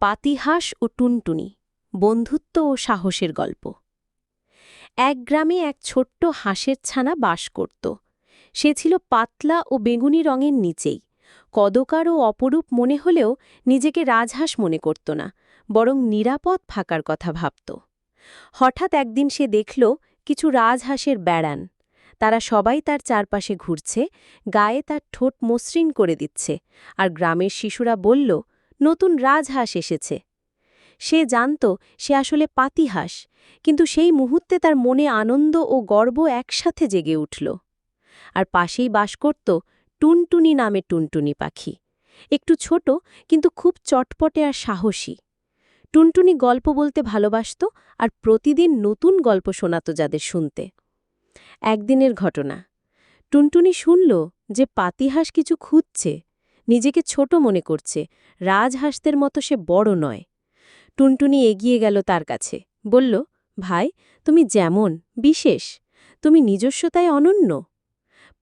পাতিহাস ও টুনটুনি, বন্ধুত্ব ও সাহসের গল্প। এক গ্রামে এক ছোট্ট হাঁসের ছানা বাস করত। সে ছিল পাতলা ও বেগুনি রঙের নিচেই। কদকার ও অপরূপ মনে হলেও নিজেকে রাজহাঁস মনে করত না, বরং নিরাপদ ফাঁকার কথা ভাবত। হঠাৎ একদিন সে দেখল কিছু রাজহাঁসের বেড়ান। তারা সবাই তার চারপাশে ঘুরছে, গায়ে তার ঠোঁট মসৃণ করে দিচ্ছে, আর গ্রামের শিশুরা বলল নতুন রাজহাঁস এসেছে। সে জানত সে আসলে পাতিহাঁস, কিন্তু সেই মুহূর্তে তার মনে আনন্দ ও গর্ব একসাথে জেগে উঠল। আর পাশেই বাস করত টুনটুনি নামে টুনটুনি পাখি। একটু ছোট, কিন্তু খুব চটপটে আর সাহসী। টুনটুনি গল্প বলতে ভালোবাসত আর প্রতিদিন নতুন গল্প শোনাত যাদের শুনতে। একদিনের ঘটনা। টুনটুনি শুনল যে পাতিহাঁস কিছু খুঁজছে। নিজেকে ছোট মনে করছে রাজহাঁসদের মতো সে বড় নয়। টুনটুনি এগিয়ে গেল তার কাছে, বলল, ভাই, তুমি যেমন, বিশেষ। তুমি নিজস্বতায় অনন্য।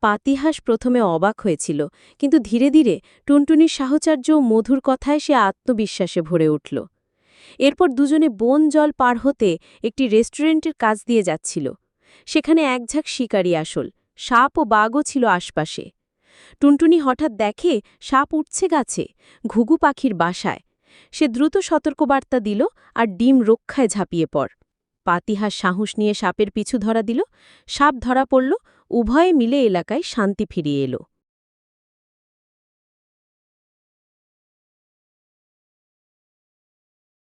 পাতিহাঁস প্রথমে অবাক হয়েছিল, কিন্তু ধীরে ধীরে টুনটুনির সাহচর্য ও মধুর কথায় সে আত্মবিশ্বাসে ভরে উঠল। এরপর দুজনে বন জল পার হতে একটি রেস্টুরেন্টের কাজ দিয়ে যাচ্ছিল। সেখানে একঝাঁক শিকারী আসল, সাপ ও বাঘও ছিল আশপাশে। টুনটুনি হঠাৎ দেখে সাপ উঠছে গাছে, ঘুঘু পাখির বাসায়। সে দ্রুত সতর্কবার্তা দিল আর ডিম রক্ষায় ঝাঁপিয়ে পড়। পাতিহাস সাহস নিয়ে সাপের পিছু ধরা দিল। সাপ ধরা পড়ল, উভয়ে মিলে এলাকায় শান্তি ফিরিয়ে এলো।